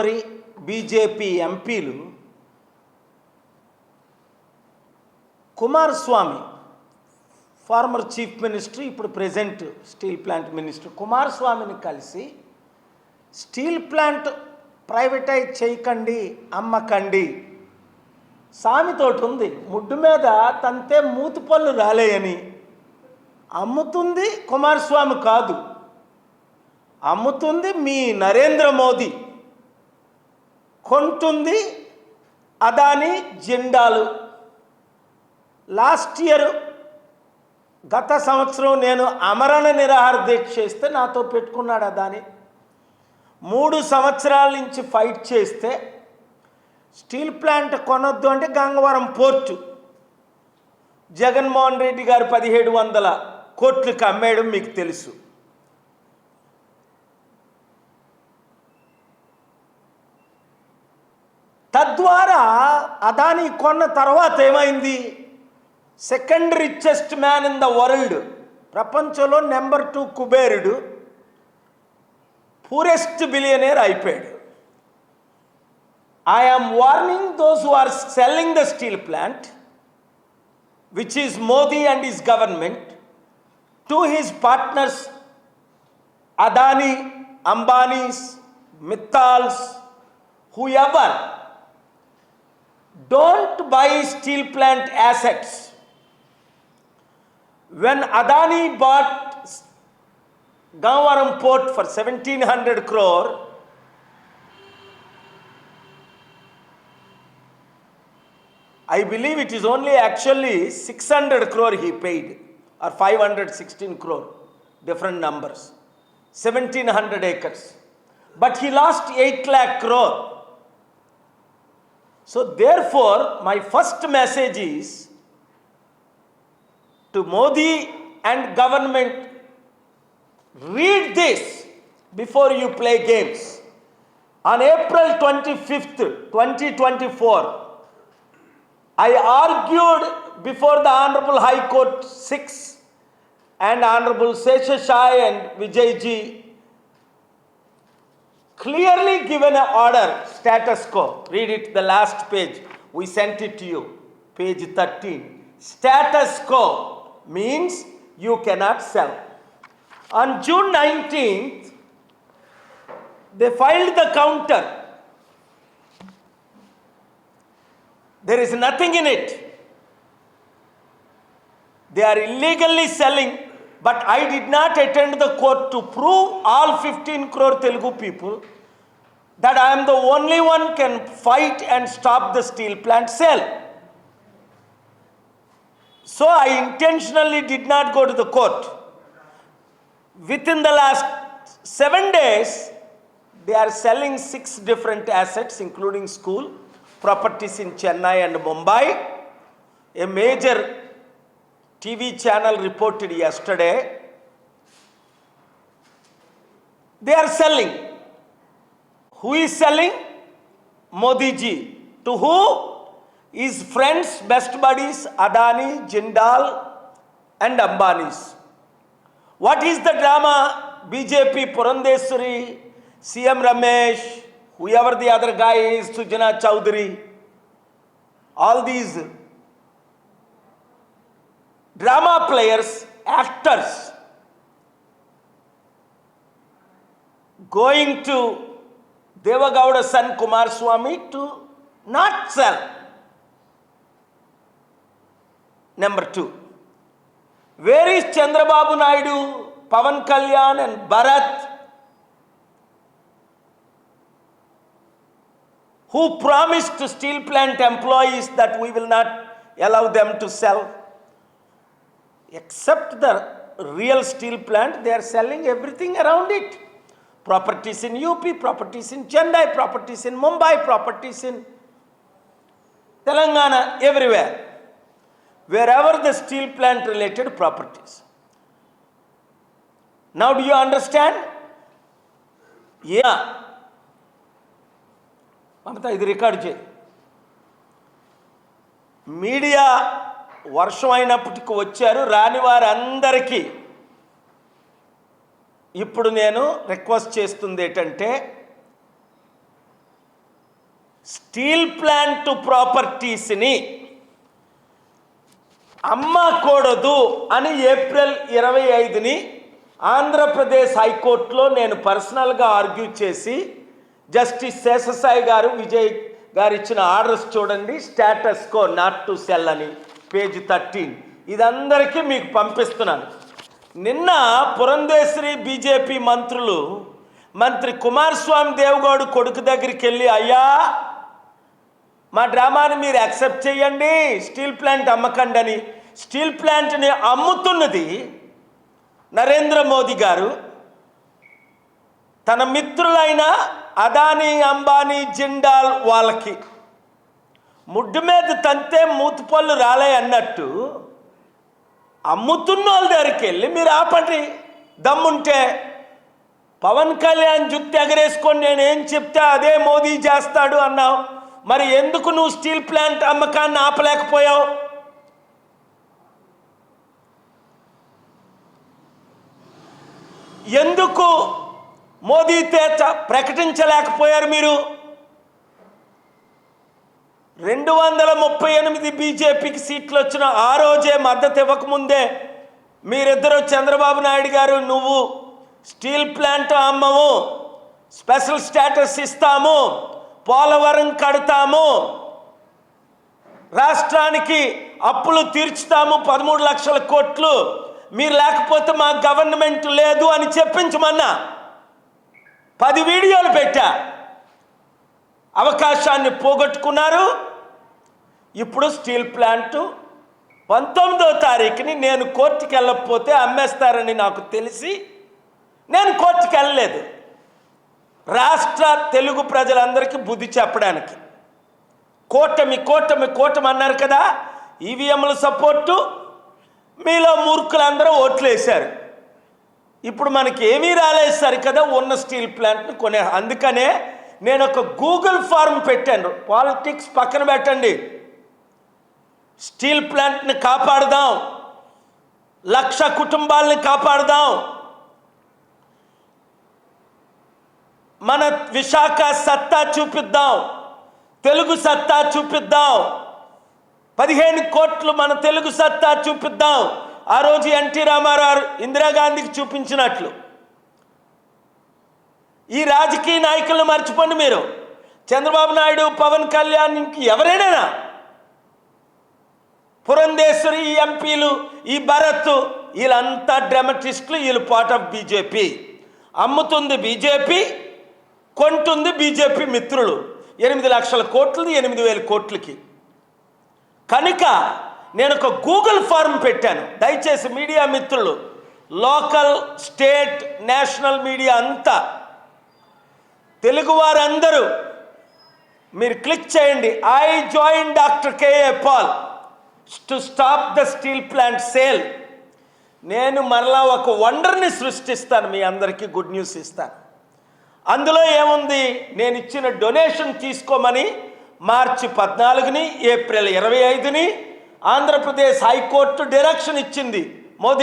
మరి బీజేపీ ఎంపీలు Kumaraswamy former chief minister ఇప్పుడు ప్రెజెంట్ స్టీల్ ప్లాంట్ మినిస్టర్ కుమారస్వామిని కలిసి స్టీల్ ప్లాంట్ ప్రైవేటైజ్ చేయకండి అమ్మకండి. సామెతోటి ఉంది. ముడ్డు మీద తంతే మూతి పళ్ళు రాలేయని. అమ్ముతుంది కుమారస్వామి కాదు. అమ్ముతుంది మీ నరేంద్ర మోదీ. కొంటుంది అదాని జెండాలు. లాస్ట్ ఇయర్ గత సంవత్సరం నేను అమరణ నిరాహార దీక్ష చేస్తే నాతో పెట్టుకున్నాడు అదాని. మూడు సంవత్సరాల నుంచి ఫైట్ చేస్తే స్టీల్ ప్లాంట్ కొనొద్దు అంటే గంగవరం పోర్టు. జగన్మోహన్ రెడ్డి గారు పదిహేడు వందల కోట్లకు అమ్మేయడం మీకు తెలుసు. తద్వారా అదాని కొన్న తర్వాత ఏమైంది? Second richest man in the world ప్రపంచంలో నెంబర్ టూ కుబేరుడు పూరెస్ట్ బిలియనేర్ అయిపోయాడు. I am warning those who are selling the steel plant which is Modi and is government to his partners Adani Ambanis Mittals whoever Don't buy steel plant assets. When Adani bought Gangavaram port for 1700 crore, I believe it is only actually 600 crore he paid or 516 crore, different numbers. 1700 acres. But he lost 8 lakh crore. So, therefore, my first message is to Modi and government read this before you play games. On April 25th, 2024, I argued before the Honorable High Court 6 and Honorable Seshashai and Vijayji clearly given an order, status quo. Read it, the last page. We sent it to you, page 13. Status quo means you cannot sell. On June 19th, they filed the counter. There is nothing in it. They are illegally selling, but I did not attend the court to prove all 15 crore Telugu people that I am the only one can fight and stop the steel plant sale. So I intentionally did not go to the court. Within the last seven days, they are selling six different assets, including school, properties in Chennai and Mumbai. A major TV channel reported yesterday. They are selling. Who is selling? Modi ji. To who? His friends, best buddies, Adani, Jindal, and Ambanis. What is the drama? BJP, Purandeswari, CM Ramesh, whoever the other guy is, Sujana Chowdhury, all these drama players, actors going to Devagauda San Kumar Swami to not sell. Number two, where is Chandrababu Naidu, Pavan Kalyan, and Bharat? Who promised to steel plant employees that we will not allow them to sell? Except the real steel plant, they are selling everything around it. Properties in UP, properties in Chennai, properties in Mumbai, properties in Telangana, everywhere. Wherever the steel plant related properties. Now, do you understand? Yeah. Mamata ఇది record చేయి media వర్షం అయినప్పటికీ వచ్చారు రాని వారందరికీ. ఇప్పుడు నేను request చేస్తుంది ఏంటంటే స్టీల్ ప్లాంట్ ప్రాపర్టీస్ని అమ్మకూడదు అని ఏప్రిల్ ఇరవై ఐదుని ఆంధ్రప్రదేశ్ హైకోర్టులో నేను పర్సనల్గా ఆర్గ్యూ చేసి జస్టిస్ శేషసాయి గారు విజయ్ గారు ఇచ్చిన ఆర్డర్స్ చూడండి status quo not to sell అని. Page thirteen. ఇదందరికీ మీకు పంపిస్తున్నాను. నిన్న పురంధేశ్వరి బీజేపీ మంత్రులు మంత్రి కుమారస్వామి దేవగౌడ్ కొడుకు దగ్గరికి వెళ్ళి అయ్యా మా డ్రామాని మీరు యాక్సెప్ట్ చేయండి స్టీల్ ప్లాంట్ అమ్మకండి అని స్టీల్ ప్లాంట్ని అమ్ముతున్నది నరేంద్ర మోదీ గారు. తన మిత్రులైన అదానీ అంబానీ జిండాల్ వాళ్ళకి ముడ్డు మీద తంతే మూతుపళ్ళు రాలే అన్నట్టు అమ్ముతున్న వాళ్ళ దగ్గరికి వెళ్ళి మీరు ఆపండి దమ్ముంటే పవన్ కళ్యాణ్ జుట్టు ఎగరేసుకొని నేనేం చెప్తే అదే మోదీ చేస్తాడు అన్నావు. మరి ఎందుకు నువ్వు స్టీల్ ప్లాంట్ అమ్మకాన్ని ఆపలేకపోయావు? ఎందుకు మోదీ తేచ ప్రకటించలేకపోయారు మీరు? రెండు వందల ముప్పై ఎనిమిది బీజేపీకి సీట్లు వచ్చిన ఆ రోజే మద్దతు ఇవ్వకముందే మీరిద్దరూ చంద్రబాబు నాయుడు గారు నువ్వు స్టీల్ ప్లాంట్ అమ్మము స్పెషల్ స్టేటస్ ఇస్తాము పోలవరం కడతాము రాష్ట్రానికి అప్పులు తీర్చుతాము పదమూడు లక్షల కోట్లు మీరు లేకపోతే మా గవర్నమెంట్ లేదు అని చెప్పించమన్నా. పది వీడియోలు పెట్టా. అవకాశాన్ని పోగొట్టుకున్నారు. ఇప్పుడు స్టీల్ ప్లాంటు పంతొమ్మిదో తారీఖుని నేను కోర్టుకి వెళ్ళకపోతే అమ్మేస్తారని నాకు తెలిసి నేను కోర్టుకి వెళ్ళలేదు. రాష్ట్ర తెలుగు ప్రజలందరికీ బుద్ధి చెప్పడానికి. కూటమి కూటమి కూటమి అన్నారు కదా ఈవీఎంల సపోర్టు మీలో మూర్ఖులందరూ ఓట్లు వేశారు. ఇప్పుడు మనకి ఏమీ రాలేదు సరి కదా ఉన్న స్టీల్ ప్లాంట్ని కొనే అందుకనే నేను ఒక గూగుల్ ఫార్మ్ పెట్టాను. పాలిటిక్స్ పక్కన పెట్టండి. స్టీల్ ప్లాంట్ని కాపాడుదాం. లక్ష కుటుంబాలని కాపాడుదాం. మన విశాఖ సత్తా చూపిద్దాం. తెలుగు సత్తా చూపిద్దాం. పదిహేను కోట్లు మన తెలుగు సత్తా చూపిద్దాం. ఆ రోజు ఎన్టీ రామారావు ఇందిరాగాంధీకి చూపించినట్లు. ఈ రాజకీయ నాయకులను మర్చిపోండి మీరు. చంద్రబాబు నాయుడు పవన్ కళ్యాణ్ ఎవరైనా పురంధేశ్వరి ఈ ఎంపీలు ఈ భరత్ వీళ్ళంతా డ్రామటిస్టులు వీళ్ళు పార్ట్ ఆఫ్ బీజేపీ అమ్ముతుంది బీజేపీ కొంటుంది బీజేపీ మిత్రులు. ఎనిమిది లక్షల కోట్లది ఎనిమిది వేల కోట్లకి. కనుక నేను ఒక గూగుల్ ఫార్మ్ పెట్టాను. దయచేసి మీడియా మిత్రులు లోకల్ స్టేట్ నేషనల్ మీడియా అంతా తెలుగు వారందరూ మీరు క్లిక్ చేయండి. I join doctor K A Paul to stop the steel plant sale నేను మరలా ఒక వండర్ని సృష్టిస్తాను. మీ అందరికీ గుడ్ న్యూస్ ఇస్తాను. అందులో ఏముంది? నేను ఇచ్చిన డొనేషన్ తీసుకోమని మార్చి పద్నాలుగుని ఏప్రిల్ ఇరవై ఐదుని ఆంధ్రప్రదేశ్ హైకోర్టు డైరెక్షన్ ఇచ్చింది. మోదీ